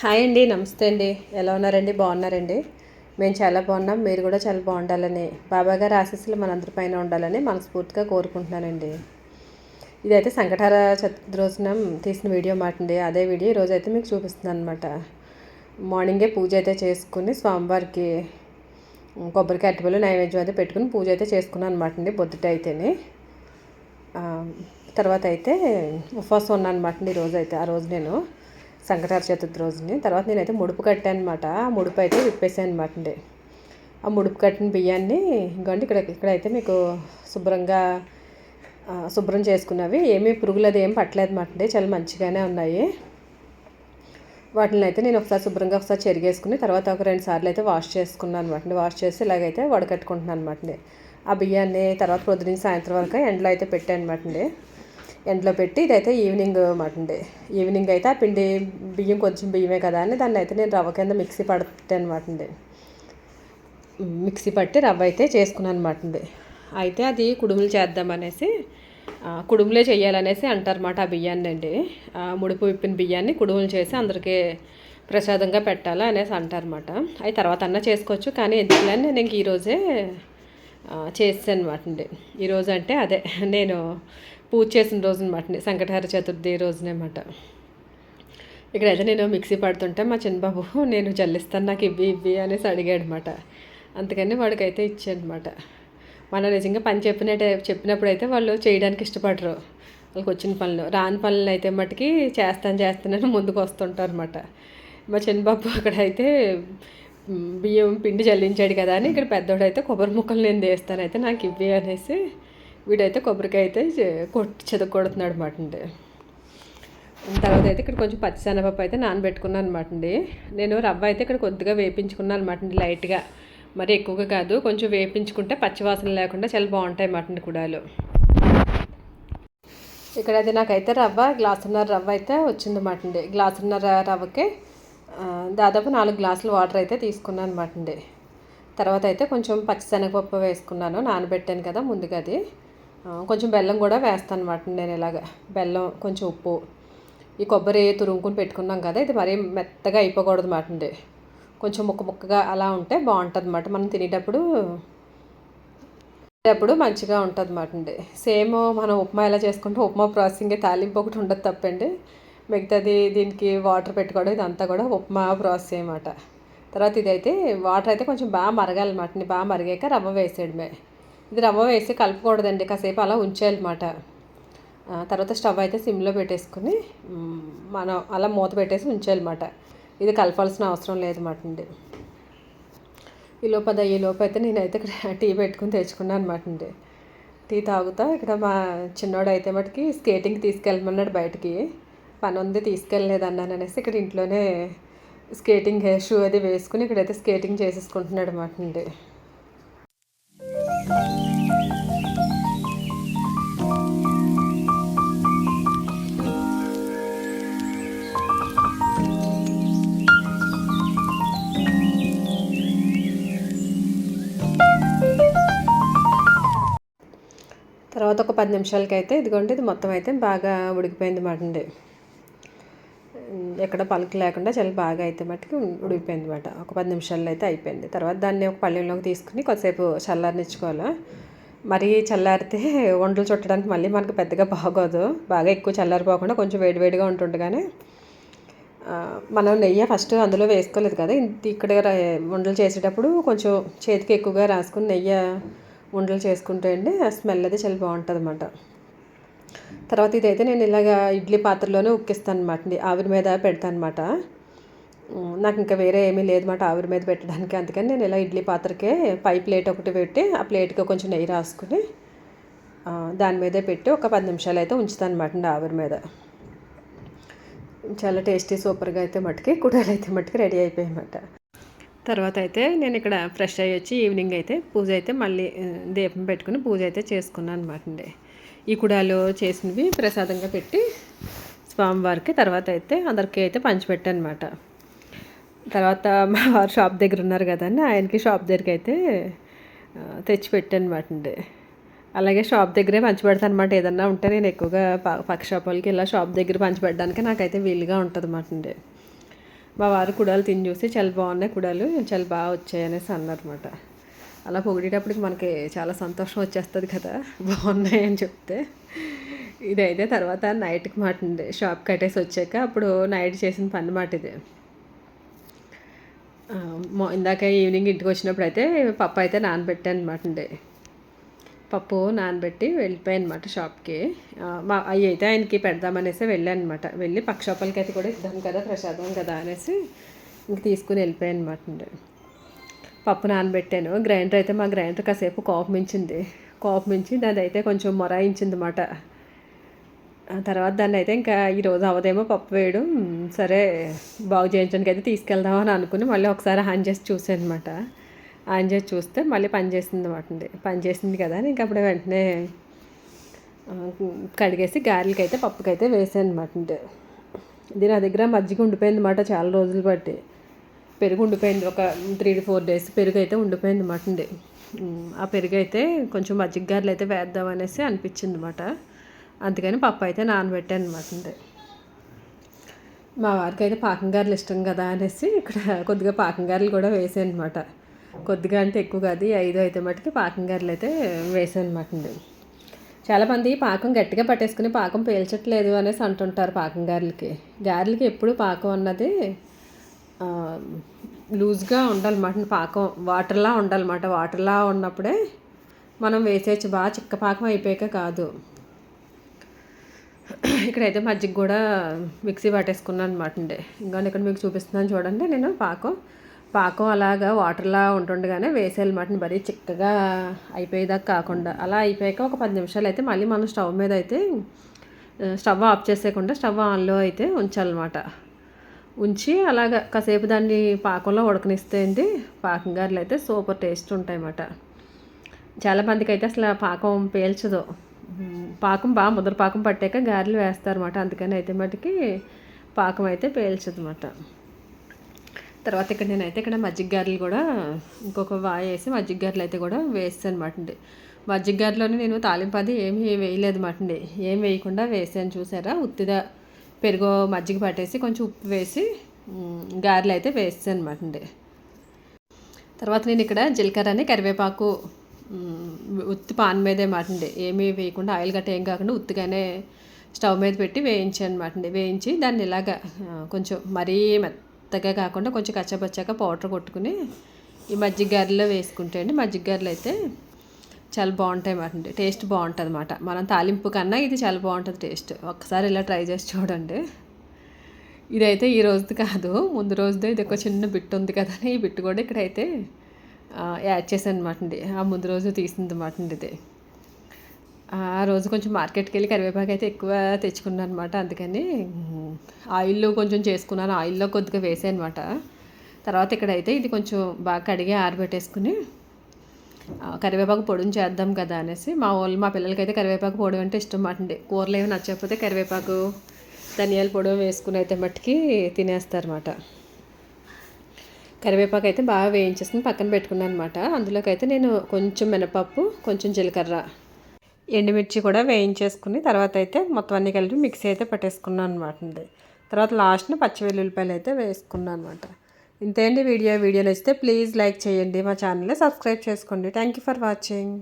Hi అండి నమస్తే అండి. ఎలా ఉన్నారండి? బాగున్నారండి? మేము చాలా బాగున్నాం. మీరు కూడా చాలా బాగుండాలని బాబా గారి ఆశీస్సులు మనందరి పైన ఉండాలని మనస్ఫూర్తిగా కోరుకుంటున్నానండి. ఇదైతే సంకటార చతుర్థి రోజున తీసిన వీడియో మాట అండి. అదే వీడియో ఈరోజు అయితే మీకు చూపిస్తున్నాను అనమాట మార్నింగే పూజ అయితే చేసుకుని స్వామివారికి కొబ్బరికాయ అరటిపళ్ళు నైవేద్యం అయితే పెట్టుకుని పూజ అయితే చేసుకున్నాను అనమాట అండి బొద్దుట అయితేనే. తర్వాత అయితే ఉపవాసం ఉన్నాను అనమాట అండి ఈరోజు అయితే ఆ రోజు నేను. సంకటార చతుర్థి రోజుని. తర్వాత నేనైతే ముడుపు కట్టాను అనమాట ఆ ముడుపు అయితే విప్పేసాను అనమాట అండి. ఆ ముడుపు కట్టిన బియ్యాన్ని ఇంకోండి ఇక్కడ ఇక్కడైతే మీకు శుభ్రంగా శుభ్రం చేసుకున్నవి. ఏమీ పురుగులు అది ఏం పట్టలేదు అనమాట అండి. చాలా మంచిగానే ఉన్నాయి. వాటిని అయితే నేను ఒకసారి శుభ్రంగా ఒకసారి చెరిగేసుకుని తర్వాత ఒక రెండు సార్లు అయితే వాష్ చేసుకున్నాను అనమాట వాష్ చేసి ఇలాగైతే వడకట్టుకుంటున్నాను అనమాట అండి. ఆ బియ్యాన్ని తర్వాత పొద్దున సాయంత్రం వరకు ఎండలో అయితే పెట్టాను అనమాట అండి. ఎండలో పెట్టి ఇదైతే ఈవినింగ్ అనమాట ఈవినింగ్ అయితే ఆ పిండి బియ్యం కొంచెం బియ్యమే కదా అని దాన్ని అయితే నేను రవ్వ కింద మిక్సీ పడతాను అనమాట అండి మిక్సీ పట్టి రవ్వ అయితే చేసుకున్నాను అనమాట అండి అయితే అది కుడుములు చేద్దామనేసి కుడుములే చేయాలనేసి అంటారన్నమాట ఆ బియ్యాన్ని అండి. ముడుపు విప్పిన బియ్యాన్ని కుడుములు చేసి అందరికీ ప్రసాదంగా పెట్టాలి అనేసి అంటారన్నమాట. అవి తర్వాత అన్న చేసుకోవచ్చు కానీ ఎందుకులని నేను ఇంక ఈరోజే చేసాను అనమాట అండి ఈరోజు అంటే అదే. నేను పూజ చేసిన రోజు అనమాట సంకటహార చతుర్థి రోజునమాట ఇక్కడైతే నేను మిక్సీ పడుతుంటే మా చిన్నబాబు నేను జల్లిస్తాను నాకు ఇవి ఇవి అనేసి అడిగాడు అనమాట అందుకని వాడికైతే ఇచ్చాను అనమాట మనం నిజంగా పని చెప్పినట్టే చెప్పినప్పుడు అయితే వాళ్ళు చేయడానికి ఇష్టపడరు. వాళ్ళకి వచ్చిన పనులు రాని పనులు అయితే మట్టుకి చేస్తాను చేస్తానని ముందుకు వస్తుంటారు అనమాట మా చిన్నబాబు అక్కడైతే బియ్యం పిండి జల్లించాడు కదా అని ఇక్కడ పెద్దోడైతే కొబ్బరి ముక్కలు నేను తీస్తానైతే అయితే నాకు ఇవ్వి అనేసి వీడైతే కొబ్బరికాయ అయితే కొట్టి చెదకొడుతున్నాడు అనమాట అండి. తర్వాత అయితే ఇక్కడ కొంచెం పచ్చిశనగపప్పు అయితే నానబెట్టుకున్నాను అనమాట అండి. నేను రవ్వ అయితే ఇక్కడ కొద్దిగా వేపించుకున్నాను అనమాట అండి లైట్గా. మరి ఎక్కువగా కాదు కొంచెం వేపించుకుంటే పచ్చివాసన లేకుండా చాలా బాగుంటాయి అన్నమాట అండి కుడాలు. ఇక్కడ అది నాకైతే రవ్వ గ్లాసున్నర రవ్వ అయితే వచ్చిందన్నమాట అండి. గ్లాసున్నర రవ్వకి దాదాపు నాలుగు గ్లాసులు వాటర్ అయితే తీసుకున్నాను అనమాట అండి. తర్వాత అయితే కొంచెం పచ్చిశనగపప్పు వేసుకున్నాను నానబెట్టాను కదా ముందుగా అది. కొంచెం బెల్లం కూడా వేస్తాను అనమాట నేను ఇలాగ బెల్లం కొంచెం ఉప్పు ఈ కొబ్బరి తురుముకుని పెట్టుకున్నాం కదా ఇది మరీ మెత్తగా అయిపోకూడదు మాటండి అండి. కొంచెం ముక్క ముక్కగా అలా ఉంటే బాగుంటుంది అన్నమాట. మనం తినేటప్పుడు తినేటప్పుడు మంచిగా ఉంటుంది అన్నమాట అండి. సేమ్ మనం ఉప్మా ఎలా చేసుకుంటే ఉప్మా ప్రాసెసింగ్ తాలింపు ఒకటి ఉండదు తప్పండి. మిగతాది దీనికి వాటర్ పెట్టుకోవడం ఇదంతా కూడా ఉప్మా ప్రాసెస్ అన్నమాట. తర్వాత ఇదైతే వాటర్ అయితే కొంచెం బాగా మరగాలన్నమాట బాగా మరిగాక రవ్వ వేసేయడమే. ఇది రవ్వ వేసి కలపకూడదండి కాసేపు అలా ఉంచేయాలన్నమాట. తర్వాత స్టవ్ అయితే సిమ్లో పెట్టేసుకుని మనం అలా మూత పెట్టేసి ఉంచేయాలన్నమాట. ఇది కలపాల్సిన అవసరం లేదన్నమాట అండి. ఈ లోపద ఈ లోపు అయితే నేనైతే ఇక్కడ టీ పెట్టుకుని తెచ్చుకున్నాను అనమాట అండి. టీ తాగుతా ఇక్కడ మా చిన్నోడు అయితే మటుకి స్కేటింగ్ తీసుకెళ్ళమన్నాడు బయటికి. పని ఉంది తీసుకెళ్ళలేదు అన్నాను అనేసి ఇక్కడ ఇంట్లోనే స్కేటింగ్ షూ అది వేసుకుని ఇక్కడైతే స్కేటింగ్ చేసేసుకుంటున్నాడు అనమాట అండి. తర్వాత ఒక పది నిమిషాలకి అయితే ఇదిగోండి ఇది మొత్తం అయితే బాగా ఉడికిపోయింది మాట అండి ఎక్కడ పలుకు లేకుండా చాలా బాగా అయితే మట్టుకు ఉడికిపోయింది అనమాట ఒక పది నిమిషాల్లో అయితే అయిపోయింది. తర్వాత దాన్ని ఒక పళ్ళెంలోకి తీసుకుని కొద్దిసేపు చల్లారనిచ్చుకోవాలి. మరీ చల్లారితే వంటలు చుట్టడానికి మళ్ళీ మనకు పెద్దగా బాగోదు. బాగా ఎక్కువ చల్లారిపోకుండా కొంచెం వేడివేడిగా ఉంటుండగానే మనం నెయ్యి ఫస్ట్ అందులో వేసుకోలేదు కదా. ఇంత ఇక్కడ వంటలు ఉండలు చేసేటప్పుడు కొంచెం చేతికి ఎక్కువగా రాసుకుని నెయ్యి ఉండలు చేసుకుంటే అండి ఆ స్మెల్ అది చాలా బాగుంటుంది అనమాట తర్వాత ఇదైతే నేను ఇలాగ ఇడ్లీ పాత్రలోనే ఉక్కిస్తాను అనమాట ఆవిరి మీద పెడతాను అనమాట నాకు ఇంకా వేరే ఏమీ లేదన్నమాట ఆవిరి మీద పెట్టడానికి అందుకని నేను ఇలా ఇడ్లీ పాత్రకే పై ప్లేట్ ఒకటి పెట్టి ఆ ప్లేట్కి కొంచెం నెయ్యి రాసుకుని దాని మీదే పెట్టి ఒక పది నిమిషాలు అయితే ఉంచుతాను అనమాట ఆవిరి మీద. చాలా టేస్టీ సూపర్గా అయితే మట్టుకి కుడాలు అయితే మట్టుకి రెడీ అయిపోయాయి అన్నమాట. తర్వాత అయితే నేను ఇక్కడ ఫ్రెష్ అయ్యి వచ్చి ఈవినింగ్ అయితే పూజ అయితే మళ్ళీ దీపం పెట్టుకుని పూజ అయితే చేసుకున్నాను అనమాట అండి. ఈ కుడాలు చేసినవి ప్రసాదంగా పెట్టి స్వామివారికి తర్వాత అయితే అందరికీ అయితే పంచిపెట్టాను అనమాట తర్వాత మా వారు షాప్ దగ్గర ఉన్నారు కదండి ఆయనకి షాప్ దగ్గరికి అయితే తెచ్చిపెట్టాను అనమాట అండి. అలాగే షాప్ దగ్గరే పంచిపెడతాను అనమాట ఏదన్నా ఉంటే నేను ఎక్కువగా ప- పక్క షాప్ వాళ్ళకి ఇలా షాప్ దగ్గర పంచిపెట్టడానికి నాకైతే వీలుగా ఉంటుంది అనమాట అండి. మా వారు కుడాలు తిని చూసి చాలా బాగున్నాయి కుడాలు చాలా బాగా వచ్చాయనేసి అన్నారన్నమాట. అలా పొగిడేటప్పటికి మనకి చాలా సంతోషం వచ్చేస్తుంది కదా బాగున్నాయి అని చెప్తే. ఇదైతే తర్వాత నైట్కి మాట ఉంది షాప్ కట్టేసి వచ్చాక అప్పుడు నైట్ చేసిన పని మాట ఇది. ఇందాక ఈవినింగ్ ఇంటికి వచ్చినప్పుడు అయితే పప్పు అయితే నానబెట్టాను అనమాట అండి పప్పు నానబెట్టి వెళ్ళిపోయాను అనమాట షాప్కి. మా అవి అయితే ఆయనకి పెడదామనేసి వెళ్ళాను అనమాట వెళ్ళి పక్క షాపులకి అయితే కూడా ఇద్దాం కదా ప్రసాదం కదా అనేసి ఇంక తీసుకుని వెళ్ళిపోయాను అనమాట అండి. పప్పు నానబెట్టాను. గ్రైండర్ అయితే మా గ్రైండర్ కాసేపు కోపమించింది. మించింది దాని అయితే కొంచెం మొరాయించింది అనమాట తర్వాత దాన్ని అయితే ఇంకా ఈరోజు అవదేమో పప్పు వేయడం సరే బాగు చేయించడానికి అయితే తీసుకెళ్దామని అనుకుని మళ్ళీ ఒకసారి హాన్ చేసి చూసాను అనమాట ఆన్ చేసి చూస్తే మళ్ళీ పని చేసింది అనమాట అండి. పని చేసింది కదా అని ఇంకా వెంటనే కడిగేసి గారెలకి అయితే పప్పుకైతే వేసాను అనమాట అండి. ఇది నా దగ్గర మజ్జిగ ఉండిపోయింది అనమాట చాలా రోజులు బట్టి. పెరుగు ఉండిపోయింది ఒక త్రీ టు ఫోర్ డేస్ పెరుగు అయితే ఉండిపోయింది అనమాట అండి. ఆ పెరుగు అయితే కొంచెం మజ్జిగ గారెలు అయితే వేద్దాం అనేసి అనిపించింది అనమాట అందుకని పప్పు అయితే నానబెట్టాను అనమాట అండి. మా వారికి అయితే పాకం గారెలు ఇష్టం కదా అనేసి ఇక్కడ కొద్దిగా పాకం గారెలు కూడా వేసాను అనమాట కొద్దిగా అంటే ఎక్కువ కాదు ఐదు అయితే మటుకి పాకం గారెలు అయితే వేసాను అనమాట అండి చాలామంది పాకం గట్టిగా పట్టేసుకుని పాకం పేల్చట్లేదు అనేసి అంటుంటారు పాకం గారెలకి గారెలకి ఎప్పుడు పాకం అన్నది లూజ్గా ఉండాలన్నమాట. పాకం వాటర్లా ఉండాలన్నమాట. వాటర్లా ఉన్నప్పుడే మనం వేసేయచ్చు. బాగా చిక్క పాకం అయిపోయాక కాదు. ఇక్కడైతే మజ్జిగ కూడా మిక్సీ పట్టేసుకున్నాను అనమాట అండి ఇంకా ఇక్కడ మీకు చూపిస్తున్నాను చూడండి నేను పాకం. పాకం అలాగా వాటర్లా ఉంటుండగానే వేసేయాలన్నమాట మరీ చిక్కగా అయిపోయేదాకా కాకుండా. అలా అయిపోయాక ఒక పది నిమిషాలు అయితే మళ్ళీ మనం స్టవ్ మీద అయితే స్టవ్ ఆఫ్ చేసేయకుండా స్టవ్ ఆన్లో అయితే ఉంచాలన్నమాట. ఉంచి అలాగ కాసేపు దాన్ని పాకంలో ఉడకనిస్తే అండి పాకం గారెలు అయితే సూపర్ టేస్ట్ ఉంటాయి అన్నమాట చాలామందికి అయితే అసలు పాకం పేల్చదు. పాకం బాగా ముద్ర పాకం పట్టాక గారెలు వేస్తారన్నమాట. అందుకని అయితే మటుకి పాకం అయితే పేల్చదు అన్నమాట తర్వాత ఇక్కడ నేనైతే ఇక్కడ మజ్జిగ గారెలు కూడా ఇంకొక వాయి వేసి మజ్జిగ గారెలు అయితే కూడా వేస్తాను అనమాట అండి. మజ్జిగ గారెలోనే నేను తాలింపది ఏమీ వేయలేదు అనమాట అండి. ఏం వేయకుండా వేసాను చూసారా? ఉత్తిదా పెరుగు మజ్జిగ పట్టేసి కొంచెం ఉప్పు వేసి గారెలు అయితే వేస్తాను అనమాట అండి. తర్వాత నేను ఇక్కడ జీలకర్ర అని కరివేపాకు ఉత్తి పాన్ మీదే మాటండి ఏమీ వేయకుండా ఆయిల్ గట్ట ఏం కాకుండా ఉత్తిగానే స్టవ్ మీద పెట్టి వేయించాను అనమాట అండి. వేయించి దాన్ని ఇలాగ కొంచెం మరీ మెత్తగా కాకుండా కొంచెం కచ్చబచ్చాక పౌడర్ కొట్టుకుని ఈ మజ్జిగ గారెలో వేసుకుంటే అండి మజ్జిగ గారెలు అయితే చాలా బాగుంటాయి అన్నమాట టేస్ట్ బాగుంటుంది అనమాట మనం తాలింపు కన్నా ఇది చాలా బాగుంటుంది టేస్ట్. ఒక్కసారి ఇలా ట్రై చేసి చూడండి. ఇదైతే ఈ రోజుది కాదు ముందు రోజుదే ఇది ఒక చిన్న బిట్ ఉంది కదా ఈ బిట్ కూడా ఇక్కడైతే యాడ్ చేశాను అనమాట అండి. ఆ ముందు రోజు తీసింది అనమాట అండి ఇది. ఆ రోజు కొంచెం మార్కెట్కి వెళ్ళి కరివేపాకు అయితే ఎక్కువ తెచ్చుకున్నాను అనమాట అందుకని ఆయిల్లో కొంచెం చేసుకున్నాను. ఆయిల్లో కొద్దిగా వేసాను అనమాట తర్వాత ఇక్కడైతే ఇది కొంచెం బాగా కడిగి ఆరబెట్టేసుకుని కరివేపాకు పొడిని చేద్దాం కదా అనేసి మా వాళ్ళు మా పిల్లలకి అయితే కరివేపాకు పొడి అంటే ఇష్టం మాట అండి. కూరలు ఏమి నచ్చకపోతే కరివేపాకు ధనియాల పొడి వేసుకుని అయితే మట్టుకి తినేస్తారన్నమాట. కరివేపాకు అయితే బాగా వేయించేసుకుని పక్కన పెట్టుకున్నాను అనమాట అందులోకి అయితే నేను కొంచెం మినపప్పు కొంచెం జీలకర్ర ఎండుమిర్చి కూడా వేయించేసుకుని తర్వాత అయితే మొత్తం అన్నీ కలిపి మిక్సీ అయితే పట్టేసుకున్నాను అనమాట అండి. తర్వాత లాస్ట్ని పచ్చి వెల్లుల్లిపాయలు అయితే వేసుకున్నాను అనమాట ఇంతే అండి వీడియో. వీడియో నచ్చితే ప్లీజ్ లైక్ చేయండి. మా ఛానల్ని సబ్స్క్రైబ్ చేసుకోండి. Thank you for watching.